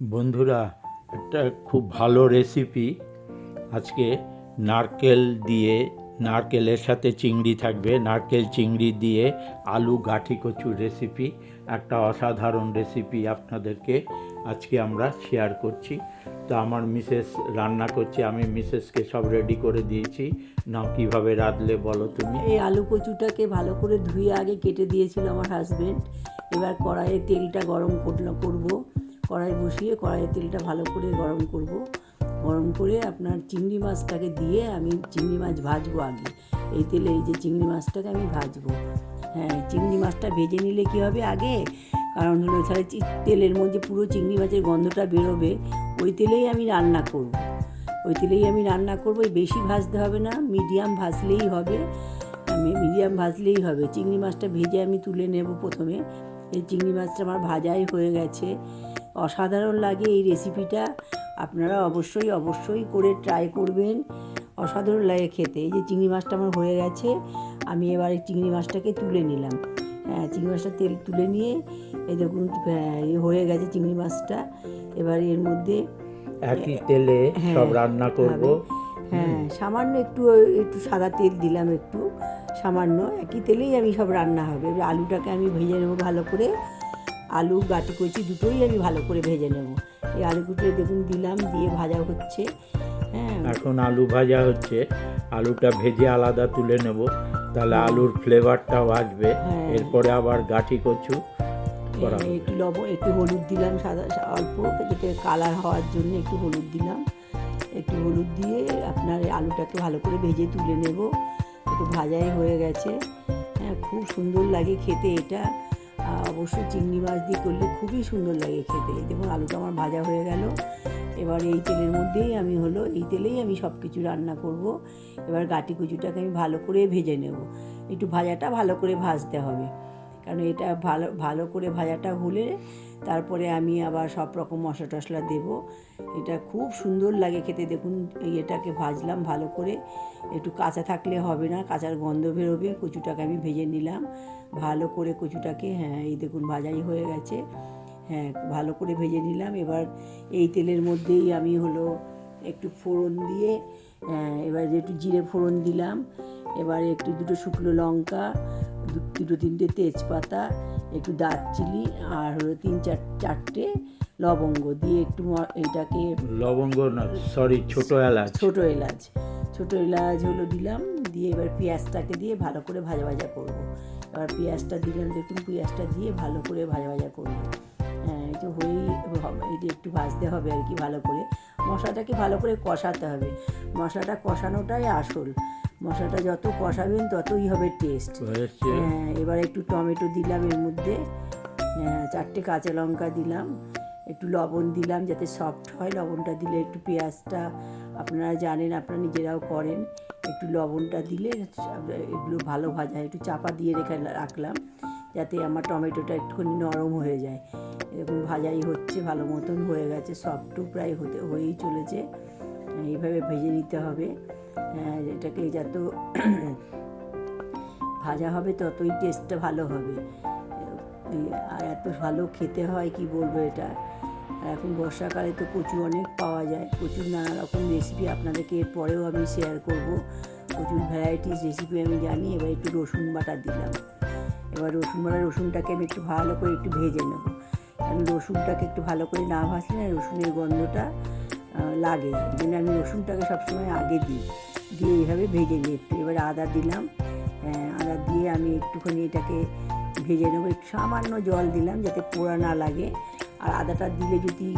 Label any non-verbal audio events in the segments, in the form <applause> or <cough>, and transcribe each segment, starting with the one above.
বন্ধুরা, একটা খুব ভালো রেসিপি আজকে নারকেল দিয়ে, নারকেলের সাথে চিংড়ি থাকবে। নারকেল চিংড়ি দিয়ে আলু গাঠি কচুর রেসিপি একটা অসাধারণ রেসিপি আপনাদেরকে আজকে আমরা শেয়ার করছি। তো আমার মিসেস রান্না করছে, আমি মিসেসকে সব রেডি করে দিয়েছি। না কীভাবে রাঁধলে বলো তুমি? এই আলু কচুটাকে ভালো করে ধুয়ে আগে কেটে দিয়েছিল আমার হাজবেন্ড এবার কড়াইয়ে তেলটা গরম করল, করব। কড়াই বসিয়ে কড়াইয়ে তেলটা ভালো করে গরম করব। গরম করে আপনার চিংড়ি মাছটাকে দিয়ে আমি চিংড়ি মাছ ভাজবো আগে। এই তেলে এই যে চিংড়ি মাছটাকে আমি ভাজবো। হ্যাঁ চিংড়ি মাছটা ভেজে নিলে কি হবে আগে? কারণ হলো তাহলে তেলের মধ্যে পুরো চিংড়ি মাছের গন্ধটা বেরোবে। ওই তেলেই আমি রান্না করব। ওই তেলেই আমি রান্না করব। বেশি ভাজতে হবে না, মিডিয়াম ভাজলেই হবে। আমি মিডিয়াম ভাজলেই হবে। চিংড়ি মাছটা ভেজে আমি তুলে নেব প্রথমে। এই চিংড়ি মাছটা আমার ভাজাই হয়ে গেছে। অসাধারণ লাগে এই রেসিপিটা আপনারা অবশ্যই অবশ্যই করে ট্রাই করবেন। অসাধারণ লাগে খেতে। এই যে চিংড়ি মাছটা আমার হয়ে গেছে আমি এবার এই চিংড়ি মাছটাকে তুলে নিলাম। হ্যাঁ চিংড়ি মাছটা তেল তুলে নিয়ে এই দেখুন হ্যাঁ, হয়ে গেছে চিংড়ি মাছটা। এবার এর মধ্যে একই তেলে হ্যাঁ, সব রান্না করব। হ্যাঁ সামান্য একটু একটু সাদা তেল দিলাম একটু। সামান্য একই তেলেই আমি সব রান্না হবে। এবার আলুটাকে আমি ভেজে নেব ভালো করে। আলু গাটি কচি দুটোই আমি ভালো করে ভেজে নেব। এই আলু কুচি দেখুন দিলাম দিয়ে ভাজা হচ্ছে। হ্যাঁ। এখন আলু ভাজা হচ্ছে। আলুটা ভেজে আলাদা তুলে নেব। তাহলে আলুর ফ্লেভারটাও আসবে। হ্যাঁ। এরপরে আবার গাঠি কচু হ্যাঁ, একটু লবণ একটু হলুদ দিলাম সাদা অল্প যাতে কালার হওয়ার জন্য একটু হলুদ দিলাম। একটু হলুদ দিয়ে আপনার এই আলুটাকে ভালো করে ভেজে তুলে নেব। একটু ভাজাই হয়ে গেছে। হ্যাঁ খুব সুন্দর লাগে খেতে এটা। অবশ্যই চিংড়ি মাছ দিয়ে করলে খুবই সুন্দর লাগে খেতে। দেখুন, আলুটা আমার ভাজা হয়ে গেল। এবার এই তেলের মধ্যেই আমি হলো, এই তেলেই আমি সব কিছু রান্না করব। এবার গাটি কুচুটাকে আমি ভালো করে ভেজে নেব। একটু ভাজাটা ভালো করে ভাজতে হবে। কারণ এটা ভালো ভালো করে ভাজাটা হলে তারপরে আমি আবার সব রকম মশলা টশলা দেবো। এটা খুব সুন্দর লাগে খেতে। দেখুন এটাকে ভাজলাম ভালো করে। একটু কাঁচা থাকলে হবে না কাঁচার গন্ধ বেরোবে। কচুটাকে আমি ভেজে নিলাম। ভালো করে কচুটাকে হ্যাঁ এই দেখুন ভাজাই হয়ে গেছে। হ্যাঁ ভালো করে ভেজে নিলাম। এবার এই তেলের মধ্যেই আমি হলো একটু ফোড়ন দিয়ে হ্যাঁ, এবার একটু জিরে ফোড়ন দিলাম। এবার একটু দুটো শুকনো লঙ্কা দুটো তিনটে তেজপাতা একটু দারচিনি আর হলো তিন চার চারটে লবঙ্গ দিয়ে একটু এটাকে লবঙ্গ না সরি ছোট এলাচ। ছোট এলাচ। ছোট এলাচ হলো দিলাম দিয়ে এবার পেঁয়াজটাকে দিয়ে ভালো করে ভাজা ভাজা করব। এবার পেঁয়াজটা দিলাম দেখুন পেঁয়াজটা দিয়ে ভালো করে ভাজা ভাজা করব। এই তো হয়েই এটা একটু ভাজতে হবে আর কি ভালো করে। মশলাটাকে ভালো করে কষাতে হবে। মশলাটা কষানোটাই আসল। মশলাটা যত কষাবেন ততই হবে টেস্ট হ্যাঁ এবার একটু টমেটো দিলাম এর মধ্যে। হ্যাঁ, চারটে কাঁচা লঙ্কা দিলাম। একটু লবণ দিলাম যাতে সফট হয়। লবণটা দিলে একটু পেঁয়াজটা আপনারা জানেন আপনারা নিজেরাও করেন। একটু লবণটা দিলে এগুলো ভালো ভাজা একটু চাপা দিয়ে রেখে রাখলাম যাতে আমার টমেটোটা একটুখানি নরম হয়ে যায়। এরকম ভাজাই হচ্ছে ভালো মতন হয়ে গেছে সফটও প্রায় হতে হয়েই চলেছে। এইভাবে ভেজে নিতে হবে। হ্যাঁ, এটাকে যত <clears throat> ভাজা হবে ততই টেস্টটা ভালো হবে। আর এত ভালো খেতে হয় কি বলব এটা? এখন বর্ষাকালে তো প্রচুর অনেক পাওয়া যায়। প্রচুর নানা রকম রেসিপি আপনাদেরকে এর পরেও আমি শেয়ার করব। প্রচুর ভ্যারাইটিস রেসিপি আমি জানি এবার একটু রসুন বাটা দিলাম। এবার রসুন বাটা রসুনটাকে আমি একটু ভালো করে একটু ভেজে নেব। কারণ রসুনটাকে একটু ভালো করে না ভাজলে না রসুনের গন্ধটা লাগে। জন্য আমি রসুনটাকে সবসময় আগে দিই। দিয়ে এইভাবে ভেজে নিই একটু। এবার আদা দিলাম। আদা দিয়ে আমি একটুখানি এটাকে ভেজে নেব। একটু সামান্য জল দিলাম যাতে পোড়া না লাগে। আর আদাটা দিলে যদি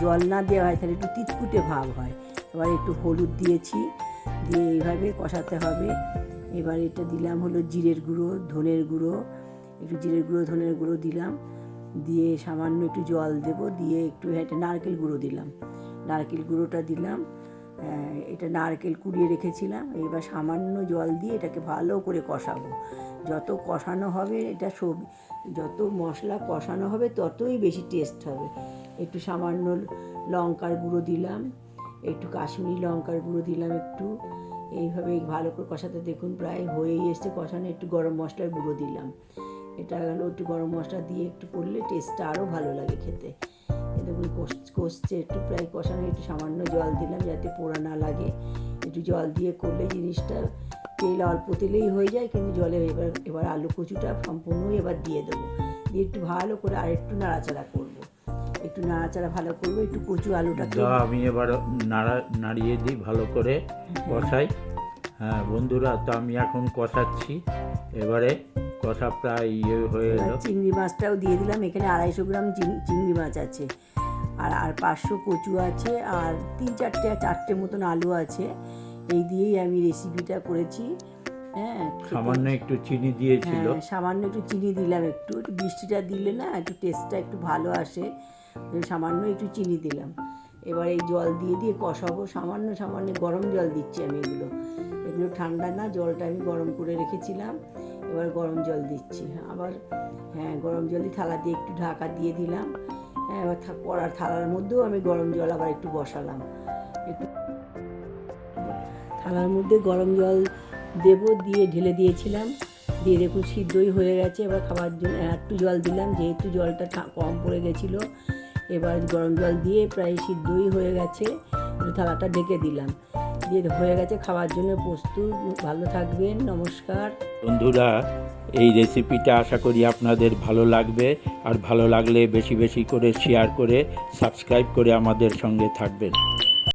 জল না দেওয়া হয় তাহলে একটু তিতকুটে ভাব হয়। এবার একটু হলুদ দিয়েছি। দিয়ে এইভাবে কষাতে হবে। এবার এটা দিলাম হলো জিরের গুঁড়ো, ধনের গুঁড়ো। একটু জিরের গুঁড়ো, ধনের গুঁড়ো দিলাম। দিয়ে সামান্য একটু জল দেবো, দিয়ে একটু একটা নারকেল গুঁড়ো দিলাম। নারকেল গুঁড়োটা দিলাম এটা নারকেল কুড়িয়ে রেখেছিলাম, এবার সামান্য জল দিয়ে এটাকে ভালো করে কষাবো। যত কষানো হবে এটা সব, যত মশলা কষানো হবে ততই বেশি টেস্ট হবে। একটু সামান্য লঙ্কার গুঁড়ো দিলাম, একটু কাশ্মীরি লঙ্কার গুঁড়ো দিলাম একটু। এইভাবে ভালো করে কষাতে দেখুন, প্রায় হয়েই এসছে কষানো, একটু গরম মশলার গুঁড়ো দিলাম। এটা হলো একটু গরম মশলা দিয়ে একটু করলে টেস্টটা আরও ভালো লাগে খেতে। কষ- কষছে একটু প্রায় কষানো, একটু সামান্য জল দিলাম যাতে পোড়া না লাগে। একটু জল দিয়ে করলে জিনিসটা তেল অল্প তেলেই হয়ে যায়, কিন্তু জলে এবার এবার আলু কচুটা সম্পূর্ণই এবার দিয়ে দেবো। দিয়ে একটু ভালো করে আর একটু নাড়াচাড়া করব। একটু নাড়াচাড়া ভালো করব, একটু কচু আলুটা আমি এবার নাড়া, নাড়িয়ে দিই ভালো করে কষাই। হ্যাঁ বন্ধুরা, তো আমি এখন কষাচ্ছি। এবারে কষা প্রায় ইয়ে হয়ে এলো। চিংড়ি মাছটাও দিয়ে দিলাম এখানে আড়াইশো গ্রাম চিংড়ি মাছ আছে। আর আর পাঁচশো কচু আছে আর তিন চারটে চারটে মতন আলু আছে। এই দিয়েই আমি রেসিপিটা করেছি। হ্যাঁ সামান্য একটু চিনি দিয়েছিল। হ্যাঁ সামান্য একটু চিনি দিলাম একটু। একটু বৃষ্টিটা দিলে না একটু টেস্টটা একটু ভালো আসে। সামান্য একটু চিনি দিলাম। এবার এই জল দিয়ে দিয়ে কষাবো। সামান্য সামান্য গরম জল দিচ্ছি আমি এগুলো। এগুলো ঠান্ডা না জলটা আমি গরম করে রেখেছিলাম। এবার গরম জল দিচ্ছি। আবার হ্যাঁ গরম জলই থালা দিয়ে একটু ঢাকা দিয়ে দিলাম। হ্যাঁ এবার কড়ার থালার মধ্যেও আমি গরম জল আবার একটু বসালাম। একটু থালার মধ্যে গরম জল দেব, দিয়ে ঢেলে দিয়েছিলাম। দিয়ে দেখুন সিদ্ধই হয়ে গেছে। এবার খাবার জন্য একটু জল দিলাম, যেহেতু জলটা কম পড়ে গেছিল। এবার গরম জল দিয়ে প্রায় সিদ্ধই হয়ে গেছে। থালাটা ঢেকে দিলাম। দিয়ে হয়ে গেছে। খাওয়ার জন্য প্রস্তুত। ভালো থাকবেন। নমস্কার। বন্ধুরা, এই রেসিপিটা আশা করি আপনাদের ভালো লাগবে। আর ভালো লাগলে বেশি বেশি করে শেয়ার করে সাবস্ক্রাইব করে আমাদের সঙ্গে থাকবেন।